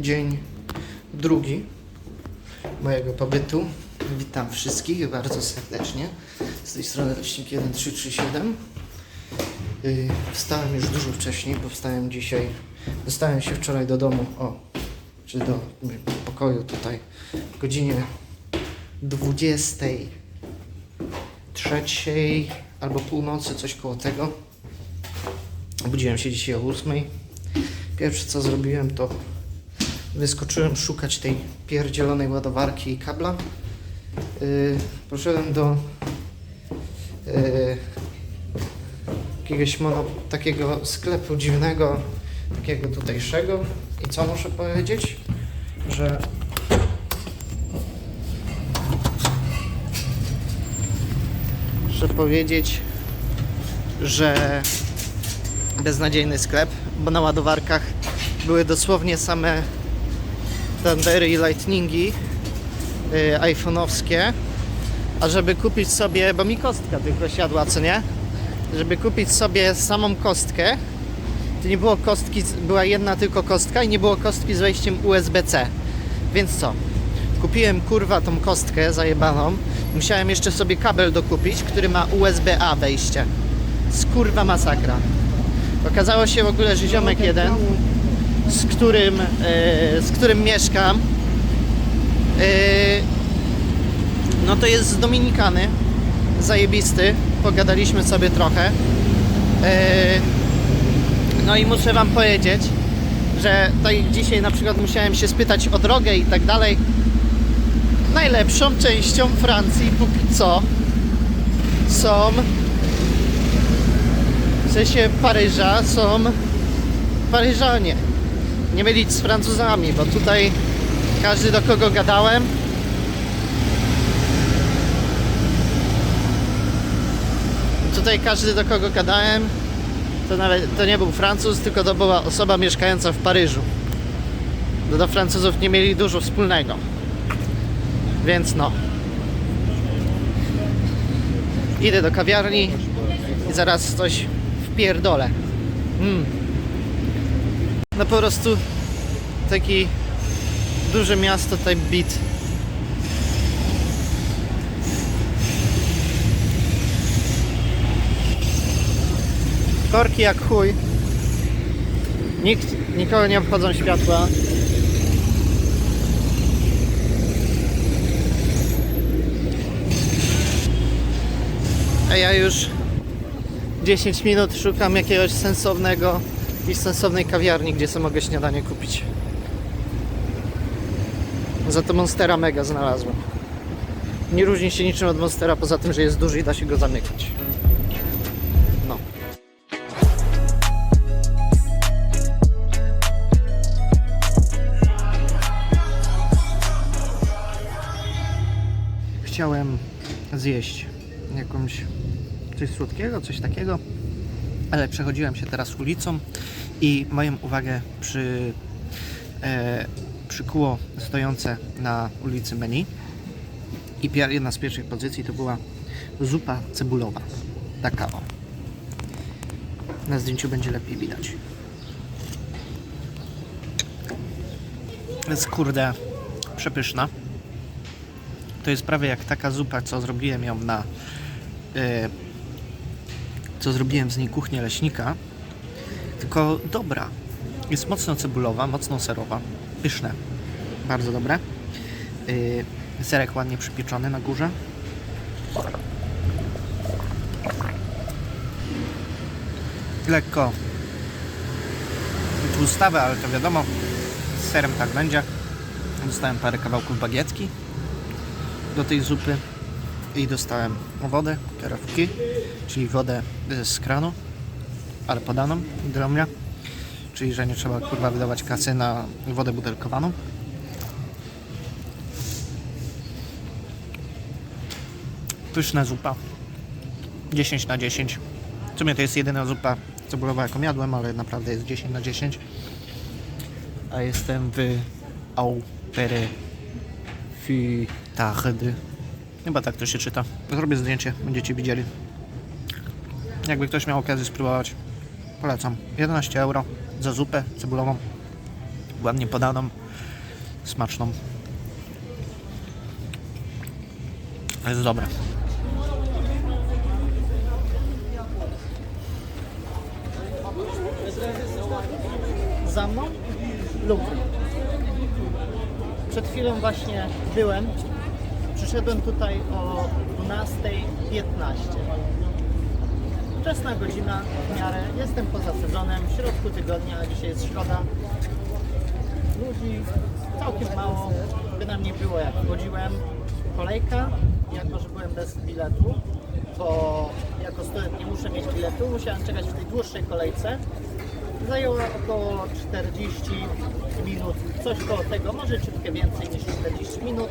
dzień drugi mojego pobytu. Witam wszystkich bardzo serdecznie. Z tej strony rocznik 1337. Yy, Wstałem już dużo wcześniej, bo wstałem dzisiaj. Dostałem się wczoraj do domu, o, czy do pokoju tutaj, w godzinie 23 albo północy, coś koło tego. Obudziłem się dzisiaj o 8. Pierwsze co zrobiłem to wyskoczyłem szukać tej pierdzielonej ładowarki i kabla. Yy, poszedłem do yy, jakiegoś mono, takiego sklepu dziwnego, takiego tutejszego. I co muszę powiedzieć? Że muszę powiedzieć, że beznadziejny sklep, bo na ładowarkach były dosłownie same Thundery i Lightningi yy, iPhone'owskie. A żeby kupić sobie, bo mi kostka tylko siadła, co nie? Żeby kupić sobie samą kostkę, to nie było kostki, była jedna tylko kostka i nie było kostki z wejściem USB-C. Więc co? Kupiłem kurwa tą kostkę zajebaną. Musiałem jeszcze sobie kabel dokupić, który ma USB-A wejście. Skurwa masakra. Okazało się w ogóle, że ziomek jeden, z którym, e, z którym mieszkam, e, no to jest z Dominikany, zajebisty, pogadaliśmy sobie trochę. E, no i muszę Wam powiedzieć, że tutaj dzisiaj na przykład musiałem się spytać o drogę i tak dalej. Najlepszą częścią Francji póki co są w sensie Paryża są Paryżanie. Nie mylić z Francuzami, bo tutaj każdy do kogo gadałem Tutaj każdy do kogo gadałem to nawet to nie był Francuz, tylko to była osoba mieszkająca w Paryżu. No do Francuzów nie mieli dużo wspólnego. Więc no. Idę do kawiarni i zaraz coś wpierdolę. Mm. No po prostu taki duże miasto type beat. Korki jak chuj. Nikt, nikogo nie obchodzą światła. A ja już 10 minut szukam jakiegoś sensownego, jakiejś sensownej kawiarni, gdzie sobie mogę śniadanie kupić. Za to Monstera Mega znalazłem. Nie różni się niczym od Monstera, poza tym, że jest duży i da się go zamykać. No. Chciałem zjeść jakąś coś słodkiego, coś takiego, ale przechodziłem się teraz ulicą i moją uwagę przy, e, przykuło stojące na ulicy menu i jedna z pierwszych pozycji to była zupa cebulowa. Taka o. Na zdjęciu będzie lepiej widać. Jest kurde przepyszna. To jest prawie jak taka zupa, co zrobiłem ją na. e, co zrobiłem z niej kuchnię leśnika. Tylko dobra. Jest mocno cebulowa, mocno serowa. Pyszne. Bardzo dobre. E, serek ładnie przypieczony na górze. Lekko tłustawe, ale to wiadomo. Z serem tak będzie. Dostałem parę kawałków bagietki do tej zupy i dostałem wodę, karafki, czyli wodę z kranu, ale podaną dla mnie, czyli że nie trzeba kurwa wydawać kasy na wodę butelkowaną. Pyszna zupa. 10 na 10. W sumie to jest jedyna zupa cebulowa jaką jadłem, ale naprawdę jest 10 na 10. A jestem w Aupere Fitardy. Chyba tak to się czyta. Zrobię zdjęcie, będziecie widzieli. Jakby ktoś miał okazję spróbować, polecam. 11 euro za zupę cebulową, ładnie podaną, smaczną. Jest dobre. Za mną Louvre. Przed chwilą właśnie byłem. Przyszedłem tutaj o 12.15. Wczesna godzina w miarę. Jestem poza sezonem, w środku tygodnia, dzisiaj jest środa. Ludzi całkiem mało, bynajmniej było jak wchodziłem. Kolejka, jako że byłem bez biletu, bo jako student nie muszę mieć biletu, musiałem czekać w tej dłuższej kolejce. Zajęło około 40 minut, coś koło tego, może ciutkę więcej niż 40 minut,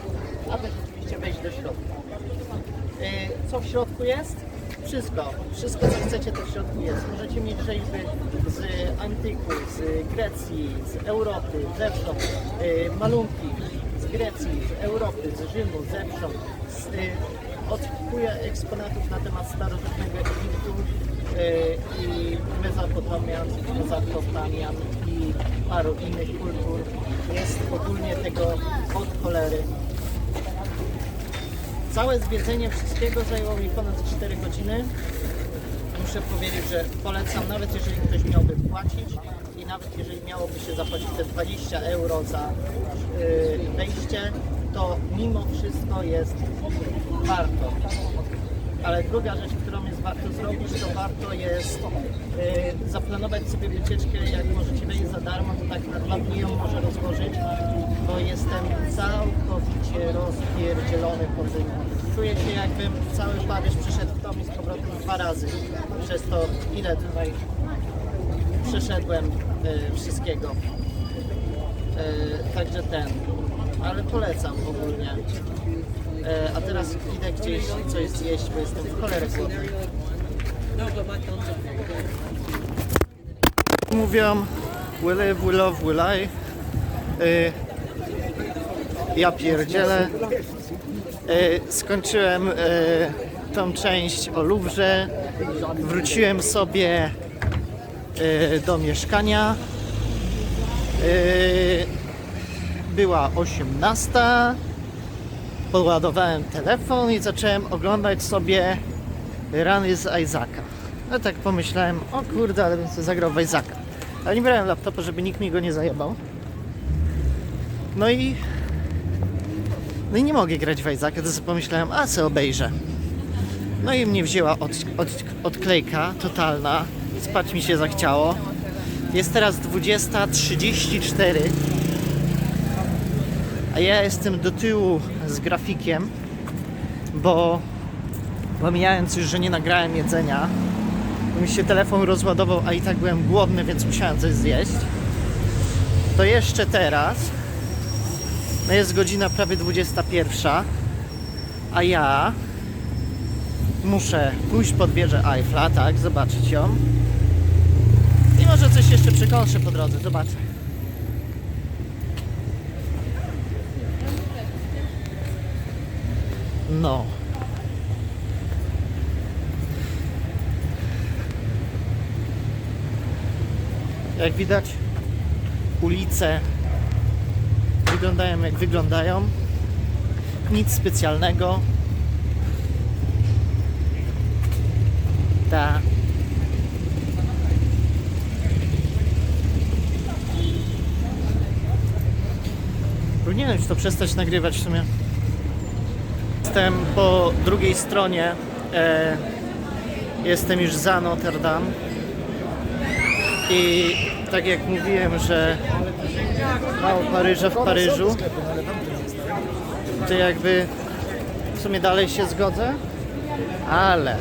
aby rzeczywiście wejść do środka. Yy, Co w środku jest? Wszystko. Wszystko, co chcecie, to w środku jest. Możecie mieć rzeźby z antyku, z Grecji, z Europy, zewsząd, yy, malunki z Grecji, z Europy, z Rzymu, zewsząd. Z, odsłuchuję eksponatów na temat starożytnego Egiptu yy, i Mezopotamian, Mezopotamian i paru innych kultur. Jest ogólnie tego od cholery. Całe zwiedzenie wszystkiego zajęło mi ponad 4 godziny. Muszę powiedzieć, że polecam, nawet jeżeli ktoś miałby płacić i nawet jeżeli miałoby się zapłacić te 20 euro za yy, wejście, to mimo wszystko jest warto. Ale druga rzecz, którą jest warto zrobić, to warto jest yy, zaplanować sobie wycieczkę, jak możecie wejść za darmo, to tak na dwa dni ją może rozłożyć, bo jestem całkowicie rozpierdzielony po tym. Czuję się jakbym cały Paryż przyszedł w dom i z powrotem dwa razy. Przez to ile tutaj przeszedłem yy, wszystkiego. Yy, także ten, ale polecam ogólnie. E, a teraz idę gdzieś coś zjeść, bo jestem w cholerę głodny. Mówią we live, we love, we lie. E, ja pierdzielę. E, skończyłem e, tą część o Louvre. Wróciłem sobie e, do mieszkania. Była 18 podładowałem telefon i zacząłem oglądać sobie rany z Isaaca. No tak pomyślałem, o kurde, ale bym sobie zagrał w Isaaca. Ale nie brałem laptopa, żeby nikt mi go nie zajebał. No i... No i nie mogę grać w Isaaca, to sobie pomyślałem, a co obejrzę. No i mnie wzięła od, od, odklejka totalna. Spać mi się zachciało. Jest teraz 20.34 a ja jestem do tyłu z grafikiem, bo pomijając już, że nie nagrałem jedzenia, mi się telefon rozładował, a i tak byłem głodny, więc musiałem coś zjeść. To jeszcze teraz, no jest godzina prawie 21, a ja muszę pójść pod wieżę Eiffla, tak, zobaczyć ją. I może coś jeszcze przekąszę po drodze, zobaczę. No. Jak widać, ulice wyglądają jak wyglądają. Nic specjalnego. Ta. Powinienem już to przestać nagrywać w sumie. Jestem po drugiej stronie. E, jestem już za Notre Dame. I tak jak mówiłem, że mało Paryża w Paryżu, to jakby w sumie dalej się zgodzę, ale,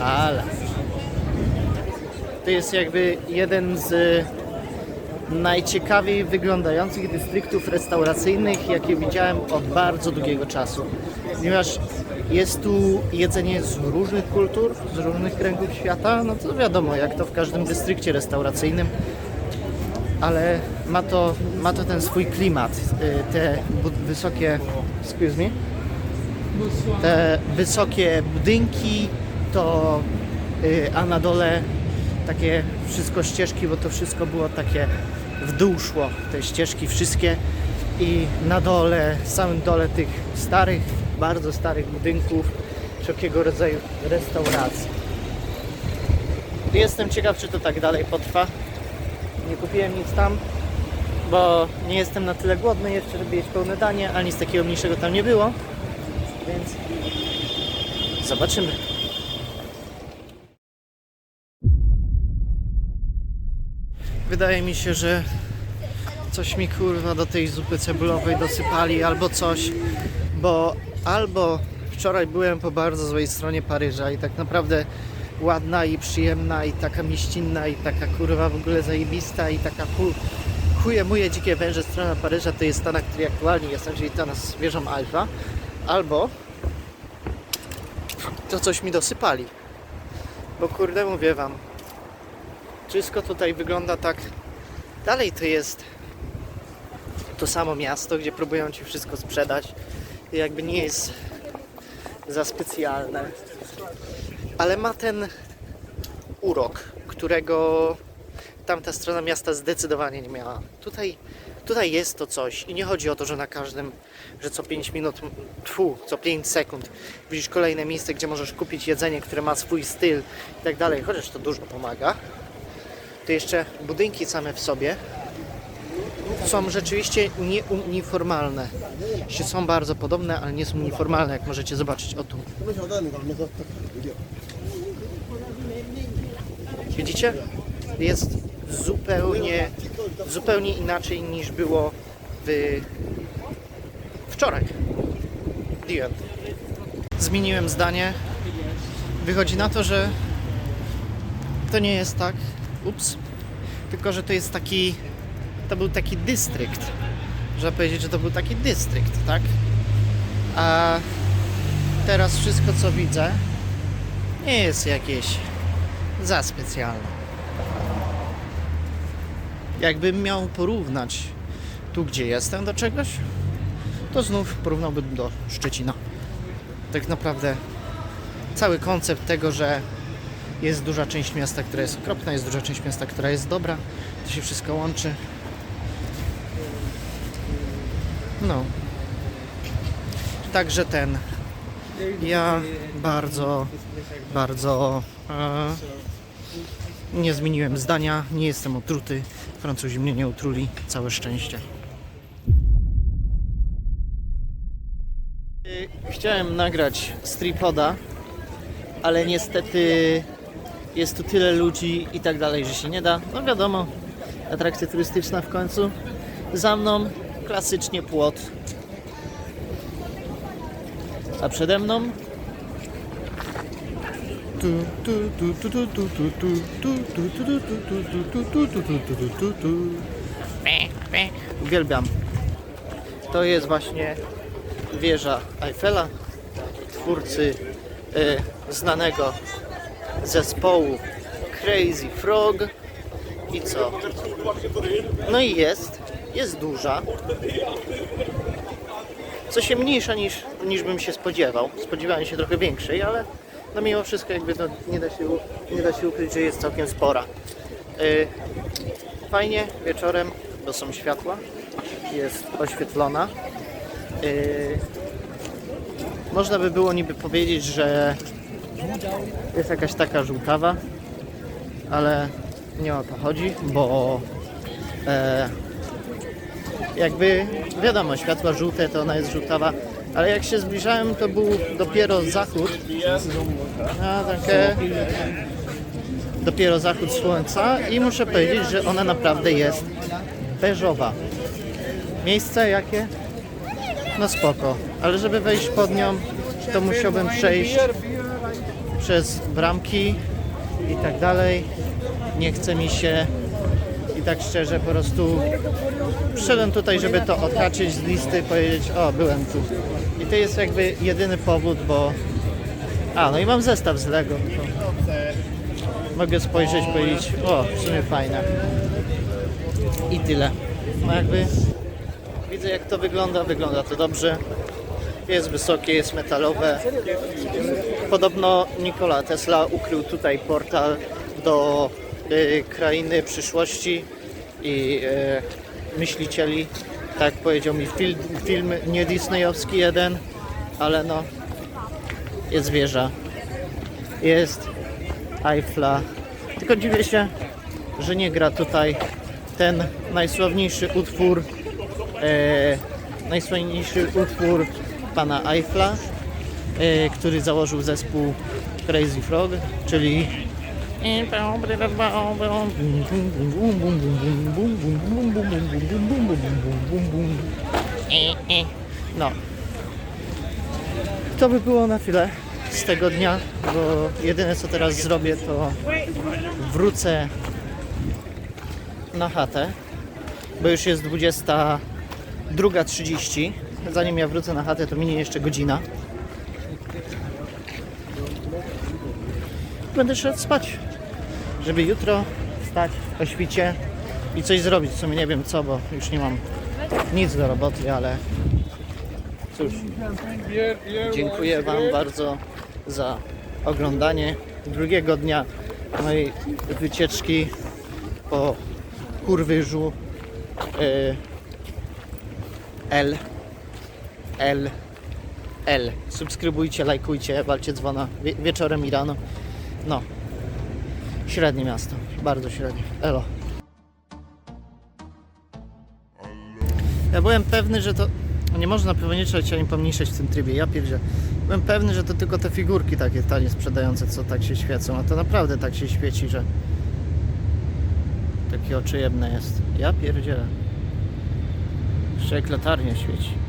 ale. To jest jakby jeden z najciekawiej wyglądających dystryktów restauracyjnych, jakie widziałem od bardzo długiego czasu. Ponieważ jest tu jedzenie z różnych kultur, z różnych kręgów świata, no to wiadomo, jak to w każdym dystrykcie restauracyjnym, ale ma to, ma to ten swój klimat. Y, Te wysokie, excuse me, te wysokie budynki, to y, a na dole takie wszystko ścieżki, bo to wszystko było takie w dół szło, te ścieżki wszystkie i na dole, w samym dole tych starych, bardzo starych budynków wszelkiego rodzaju restauracji. Jestem ciekaw, czy to tak dalej potrwa. Nie kupiłem nic tam, bo nie jestem na tyle głodny jeszcze, żeby jeść pełne danie, a nic takiego mniejszego tam nie było. Więc zobaczymy. Wydaje mi się, że coś mi kurwa do tej zupy cebulowej dosypali albo coś, bo albo wczoraj byłem po bardzo złej stronie Paryża i tak naprawdę ładna i przyjemna i taka mieścinna i taka kurwa w ogóle zajebista i taka hu, chuje muje dzikie węże strona Paryża to jest ta, na której aktualnie jestem, czyli ta z wieżą Alfa, albo to coś mi dosypali. Bo kurde mówię wam, wszystko tutaj wygląda tak. Dalej to jest to samo miasto, gdzie próbują ci wszystko sprzedać. Jakby nie jest za specjalne. Ale ma ten urok, którego tamta strona miasta zdecydowanie nie miała. Tutaj, tutaj jest to coś i nie chodzi o to, że na każdym, że co 5 minut, tfu, co 5 sekund widzisz kolejne miejsce, gdzie możesz kupić jedzenie, które ma swój styl i tak dalej, chociaż to dużo pomaga. To jeszcze budynki same w sobie są rzeczywiście nieuniformalne. Są bardzo podobne, ale nie są uniformalne, jak możecie zobaczyć. O tu. Widzicie? Jest zupełnie, zupełnie inaczej niż było w wczoraj. The end. Zmieniłem zdanie. Wychodzi na to, że to nie jest tak. Ups. Tylko, że to jest taki. To był taki dystrykt. Można powiedzieć, że to był taki dystrykt, tak? A teraz wszystko, co widzę, nie jest jakieś za specjalne. Jakbym miał porównać tu, gdzie jestem, do czegoś, to znów porównałbym do Szczecina. Tak naprawdę cały koncept tego, że jest duża część miasta, która jest okropna, jest duża część miasta, która jest dobra, to się wszystko łączy. No. Także ten. Ja bardzo, bardzo e, nie zmieniłem zdania, nie jestem otruty. Francuzi mnie nie utruli, całe szczęście. Y, Chciałem nagrać z tripoda, ale niestety jest tu tyle ludzi i tak dalej, że się nie da. No wiadomo, atrakcja turystyczna w końcu. Za mną klasycznie płot. A przede mną Uwielbiam. To jest właśnie wieża Eiffela, twórcy e, znanego zespołu Crazy Frog. I co? No i jest, jest duża. Co się mniejsza niż, niż bym się spodziewał. Spodziewałem się trochę większej, ale no mimo wszystko jakby to nie da się, nie da się ukryć, że jest całkiem spora. Y, fajnie wieczorem, bo są światła, jest oświetlona. Y, można by było niby powiedzieć, że jest jakaś taka żółtawa, ale nie o to chodzi, bo e, jakby wiadomo, światła żółte to ona jest żółtawa, ale jak się zbliżałem, to był dopiero zachód. A, takie, dopiero zachód słońca i muszę powiedzieć, że ona naprawdę jest beżowa. Miejsce jakie? No spoko, ale żeby wejść pod nią, to musiałbym przejść przez bramki i tak dalej. Nie chce mi się i tak szczerze po prostu przyszedłem tutaj, żeby to odhaczyć z listy, powiedzieć o, byłem tu. To jest jakby jedyny powód, bo... A, no i mam zestaw z Lego. Mogę spojrzeć, powiedzieć, o, w sumie fajne. I tyle. No jakby widzę jak to wygląda, wygląda to dobrze. Jest wysokie, jest metalowe. Podobno Nikola Tesla ukrył tutaj portal do y, krainy przyszłości i y, myślicieli Tak powiedział mi film, film nie disneyowski jeden, ale no jest wieża. Jest Eiffla. Tylko dziwię się, że nie gra tutaj ten najsławniejszy utwór e, najsławniejszy utwór pana Eiffla, e, który założył zespół Crazy Frog, czyli no. To by było na tyle z tego dnia, bo jedyne co teraz zrobię to wrócę na chatę, bo już jest 22.30. Zanim ja wrócę na chatę, to minie jeszcze godzina. Będę szedł spać, żeby jutro wstać o świcie i coś zrobić. W sumie nie wiem co, bo już nie mam nic do roboty, ale cóż. Dziękuję Wam bardzo za oglądanie drugiego dnia mojej wycieczki po kurwyżu y, L L L subskrybujcie, lajkujcie, walcie dzwona wie, wieczorem i rano no średnie miasto, bardzo średnie Elo ja byłem pewny, że to nie można pomniejszać ani pomniejszać w tym trybie, ja pierdzie. Byłem pewny, że to tylko te figurki takie tanie sprzedające, co tak się świecą, a to naprawdę tak się świeci, że takie oczy jebne jest. Ja pierdzielę. Jeszcze jak latarnia świeci.